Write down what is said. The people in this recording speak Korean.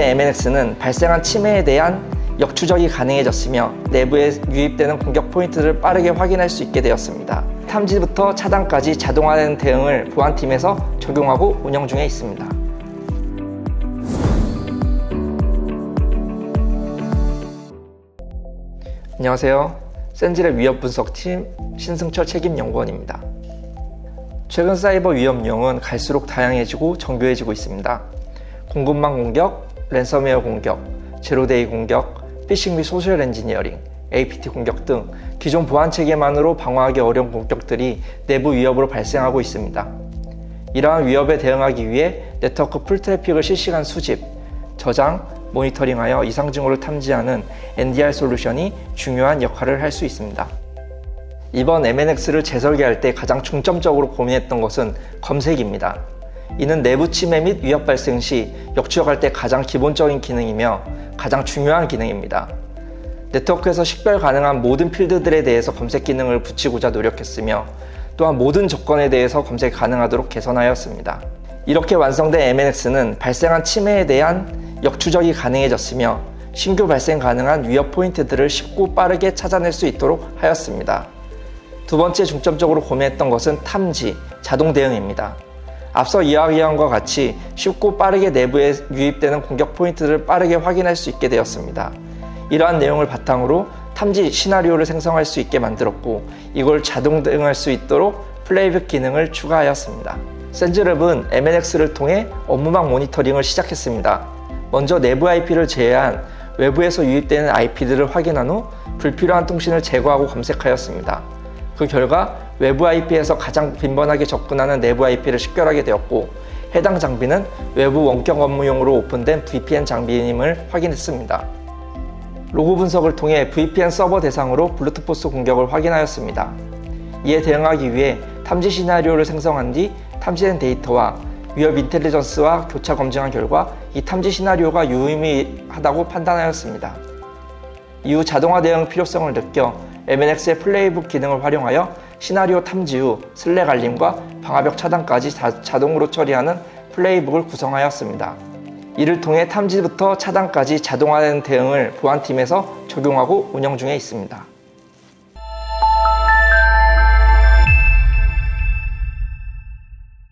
MNX는 발생한 침해에 대한 역추적이 가능해졌으며 내부에 유입되는 공격 포인트를 빠르게 확인할 수 있게 되었습니다. 탐지부터 차단까지 자동화된 대응을 보안팀에서 적용하고 운영 중에 있습니다. 안녕하세요. 센질의 위협 분석팀 신승철 책임연구원입니다. 최근 사이버 위협용은 갈수록 다양해지고 정교해지고 있습니다. 공급망 공격, 랜섬웨어 공격, 제로데이 공격, 피싱 및 소셜 엔지니어링, APT 공격 등 기존 보안 체계만으로 방어하기 어려운 공격들이 내부 위협으로 발생하고 있습니다. 이러한 위협에 대응하기 위해 네트워크 풀 트래픽을 실시간 수집, 저장, 모니터링하여 이상 징후를 탐지하는 NDR 솔루션이 중요한 역할을 할 수 있습니다. 이번 MNX를 재설계할 때 가장 중점적으로 고민했던 것은 검색입니다. 이는 내부 침해 및 위협 발생 시 역추적할 때 가장 기본적인 기능이며 가장 중요한 기능입니다. 네트워크에서 식별 가능한 모든 필드들에 대해서 검색 기능을 붙이고자 노력했으며 또한 모든 조건에 대해서 검색 가능하도록 개선하였습니다. 이렇게 완성된 MNX는 발생한 침해에 대한 역추적이 가능해졌으며 신규 발생 가능한 위협 포인트들을 쉽고 빠르게 찾아낼 수 있도록 하였습니다. 두 번째 중점적으로 고민했던 것은 탐지, 자동 대응입니다. 앞서 이야기한 것과 같이 쉽고 빠르게 내부에 유입되는 공격 포인트를 빠르게 확인할 수 있게 되었습니다. 이러한 내용을 바탕으로 탐지 시나리오를 생성할 수 있게 만들었고 이걸 자동 대응할 수 있도록 플레이백 기능을 추가하였습니다. 센즈랩은 MNX를 통해 업무망 모니터링을 시작했습니다. 먼저 내부 IP를 제외한 외부에서 유입되는 IP들을 확인한 후 불필요한 통신을 제거하고 검색하였습니다. 그 결과 외부 IP에서 가장 빈번하게 접근하는 내부 IP를 식별하게 되었고 해당 장비는 외부 원격 업무용으로 오픈된 VPN 장비임을 확인했습니다. 로고 분석을 통해 VPN 서버 대상으로 블루투포스 공격을 확인하였습니다. 이에 대응하기 위해 탐지 시나리오를 생성한 뒤 탐지된 데이터와 위협 인텔리전스와 교차 검증한 결과 이 탐지 시나리오가 유의미하다고 판단하였습니다. 이후 자동화 대응 필요성을 느껴 MNX의 플레이북 기능을 활용하여 시나리오 탐지 후 슬랙 알림과 방화벽 차단까지 자, 자동으로 처리하는 플레이북을 구성하였습니다. 이를 통해 탐지부터 차단까지 자동화된 대응을 보안팀에서 적용하고 운영 중에 있습니다.